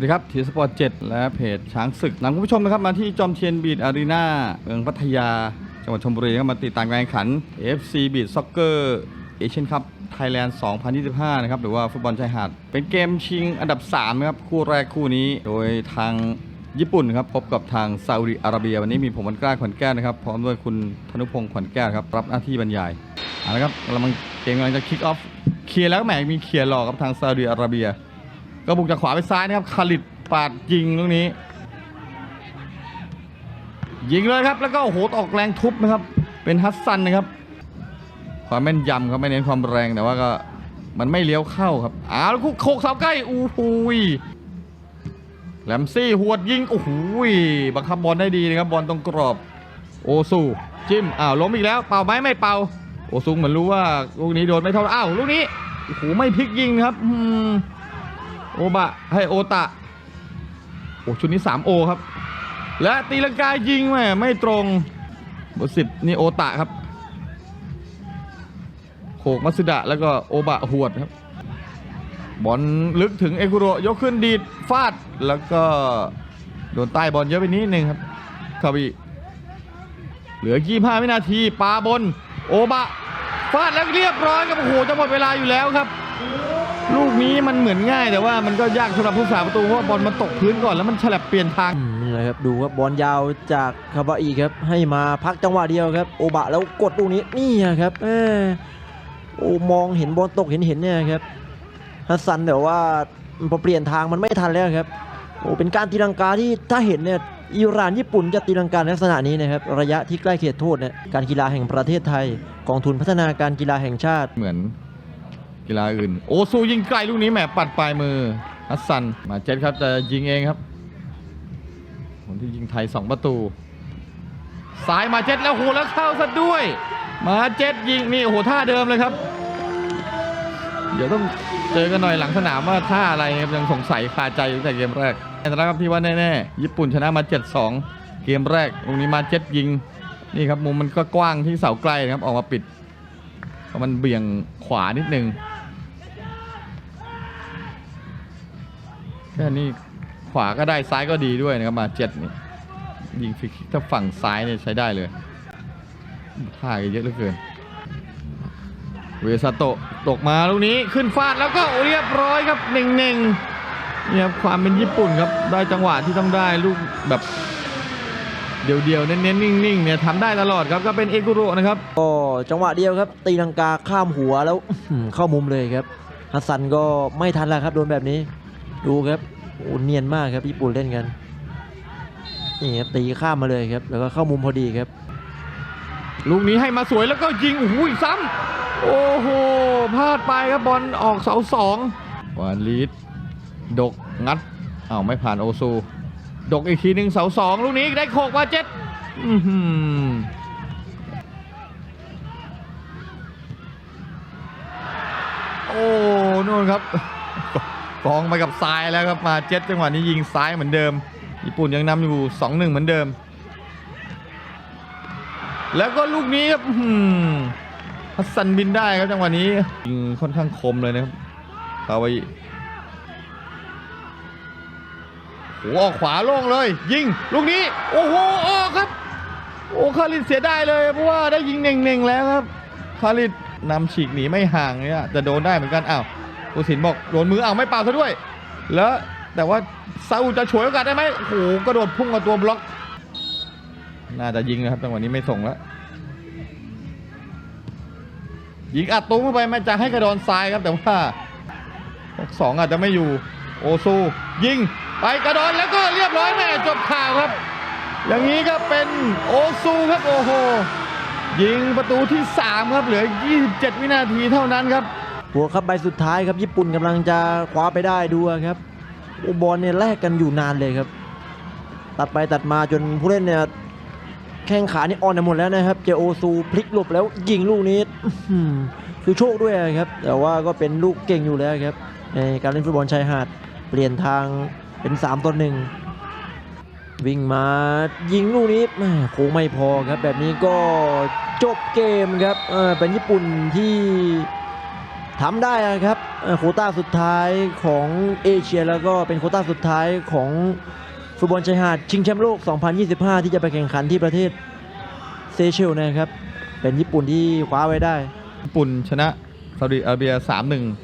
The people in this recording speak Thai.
สวัสดีครับทีสปอร์ต7และเพจช้างศึกนำคุณผู้ชมนะครับมาที่จอมเทียนบีดอารีนาเมืองพัทยา จังหวัดชลบุรีครับมาติดตามการแข่งขัน FC Beat Soccer Asian Cup Thailand 2025 นะครับ หรือว่าฟุตบอลชายหาด เป็นเกมชิงอันดับ 3 นะครับ คู่แรกคู่นี้โดยทางญี่ปุ่นครับพบกับทางซาอุดิอาระเบีย วันนี้มีผมวันกล้าขวัญแก้วนะครับ พร้อมด้วยคุณธนุพงศ์ขวัญแก้วครับ รับหน้าที่บรรยายเอาละครับกำลังเกมกำลังจะคิกออฟเคลียร์แล้วแหมมีเคลียร์หลอกกับทางซาอุดิอาระเบีย ก็บุกจากขวาไปซ้ายนะครับคาลิดปาดยิงลูกนี้ ยิงเลยครับ แล้วก็โอ้โหออกแรงทุบนะครับ เป็นฮัสซันนะครับ ความแม่นยำครับไม่เน้นความแรงแต่ว่าก็มันไม่เลี้ยวเข้าครับอ้าวแล้วโคกเสาใกล้อู้หูยแลมซี่หวดยิงโอ้โหยบังคับบอลได้ดีนะครับบอลตรงกรอบ โอซูจิ้มอ้าวล้มอีกแล้วเป่าไหมไม่เป่า โอซูเหมือนรู้ว่าลูกนี้โดนไม่เท่าอ้าวลูกนี้โอ้โหไม่พลิกยิงนะครับอืม โอบะให้โอตะโอ้ชุดนี้ 3 โอครับ และตีลังกายิงแม่ไม่ตรงบอร์สิบนี่โอตะครับ โขกมัสดะแล้วก็โอบะหวดครับบอลลึกถึงเอกุโรยกขึ้นดีดฟาดแล้วก็โดนใต้บอลเยอะไปนิดนึงครับคาบิเหลือ 25 วินาทีปาบน โอบะฟาดแล้วเรียบร้อยครับโอ้โหจะหมดเวลาอยู่แล้วครับ ลูกนี้มันเหมือนง่ายแต่ว่ามันก็ยากสำหรับผู้สาประตูเพราะว่าบอลมันตกพื้นก่อนแล้วมันฉลับเปลี่ยนทาง อืมนี่แหละครับดูครับบอลยาวจากคาบาอีครับให้มาพักจังหวะเดียวครับ โอบะแล้วกดลูกนี้นี่ครับเออโอ้มองเห็นบอลตกเห็นเห็นเนี่ยครับฮัสซันแต่ว่าพอเปลี่ยนทางมันไม่ทันแล้วครับโอ้เป็นการตีลังกาที่ถ้าเห็นเนี่ยอิหร่านญี่ปุ่นจะตีลังกาในลักษณะนี้นะครับระยะที่ใกล้เขตโทษเนี่ยการกีฬาแห่งประเทศไทย กองทุนพัฒนาการกีฬาแห่งชาติ เหมือน กีฬาอื่น โอซูยิงไกลลูกนี้แหมปัดปลายมือฮัสซันมาเจ็ดครับจะยิงเองครับคนที่ยิงไทย 2 ประตูซ้ายมาเจ็ดแล้วโหแล้วเข้าซะด้วย มาเจ็ดยิงนี่โหท่าเดิมเลยครับ เดี๋ยวต้องเจอกันหน่อยหลังสนามว่าท่าอะไรครับยังสงสัยคาใจอยู่ตั้งแต่เกมแรกแต่นะครับที่ว่าแน่ๆญี่ปุ่นชนะมา 7-2 เกมแรกตรงนี้มาเจ็ดยิงนี่ครับมุมมันก็กว้างที่เสาใกล้นะครับออกมาปิดเพราะมันเบี่ยงขวานิดนึง ค่นี้ขวาก็ได้ซ้ายก็ดีด้วยนะครับมาเจ็ดนี่ยิงฟรีคิกถ้าฝั่งซ้ายเนี่ยใช้ได้เลยท่าเยอะเหลือเกิน เวซาโตตกมาลูกนี้ขึ้นฟาดแล้วก็เรียบร้อยครับหนึ่งหนึ่งเนี่ยครับความเป็นญี่ปุ่นครับได้จังหวะที่ต้องได้ลูกแบบเดียวๆเน้นๆนิ่งๆเนี่ยทำได้ตลอดครับก็เป็นเอกุโรนะครับก็จังหวะเดียวครับ ตีลังกาข้ามหัวแล้วเข้ามุมเลยครับฮัสซันก็ไม่ทันแล้วครับโดนแบบนี้ ดูครับโอ้เนียนมากครับญี่ปุ่นเล่นกันนี่ครับตีข้ามมาเลยครับ แล้วก็เข้ามุมพอดีครับ ลูกนี้ให้มาสวยแล้วก็ยิงโอ้โหซ้ำโอ้โหพลาดไปครับบอลออกเสาสองวานลีดดกงัดอ้าวไม่ผ่านโอซู ดกอีกทีหนึ่งเสาสองลูกนี้ได้โขกมาเจ็ดอื้อหือโอ้นู่นครับ กองไปกับซ้ายแล้วครับมาเจ็ดจังหวะนี้ยิงซ้ายเหมือนเดิม ญี่ปุ่นยังนำอยู่2-1เหมือนเดิม แล้วก็ลูกนี้ครับฮัสซันบินได้ครับจังหวะนี้ยิงค่อนข้างคมเลยนะครับคาวาอิโอ้โหออกขวาโล่งเลย ยิงลูกนี้ โอ้โหออกครับ โอ้คาริดเสียได้เลยเพราะว่าได้ยิงเน่งๆแล้วครับ คาริดนำฉีกหนีไม่ห่างเนี่ยจะโดนได้เหมือนกันอ้าว ผู้สินบอกโดนมืออ้าไม่เปล่าซะด้วย แล้วแต่ว่าซาอุจะฉวยโอกาสได้ไหมโอ้โหกระโดดพุ่งกับตัวบล็อก น่าจะยิงนะครับจังหวะนี้ไม่ส่งแล้วยิงอัดตุ้มเข้าไปแม่จะให้กระโดนซ้ายครับแต่ว่าสองอาจจะไม่อยู่โอซูยิงไปกระโดนแล้วก็เรียบร้อยแม่จบข่าวครับ อย่างนี้ก็เป็นโอซูครับโอ้โหยิงประตูที่ 3 ครับเหลือ 27 วินาทีเท่านั้นครับ หัวครับใบสุดท้ายครับญี่ปุ่นกำลังจะคว้าไปได้ดูครับอบอลเนี่ยแลกกันอยู่นานเลยครับ ตัดไปตัดมาจนผู้เล่นเนี่ยแข้งขานี่อ่อนหมดแล้วนะครับ เจโอซูพลิกหลบแล้วยิงลูกนี้คือโชคด้วยครับ แต่ว่าก็เป็นลูกเก่งอยู่แล้วครับในการเล่นฟุตบอลชายหาดเปลี่ยนทางเป็น3ต่อหนึ่งวิ่งมายิงลูกนี้แม่โค้งไม่พอครับ แบบนี้ก็จบเกมครับเออเป็นญี่ปุ่นที่ ทำได้อะครับโคต้าสุดท้ายของเอเชียแล้วก็เป็นโคต้าสุดท้ายของฟุตบอลชายหาดชิงแชมป์โลก 2025 ที่จะไปแข่งขันที่ประเทศเซเชลนะครับ เป็นญี่ปุ่นที่คว้าไว้ได้ ญี่ปุ่นชนะซาอุดิอาระเบีย 3-1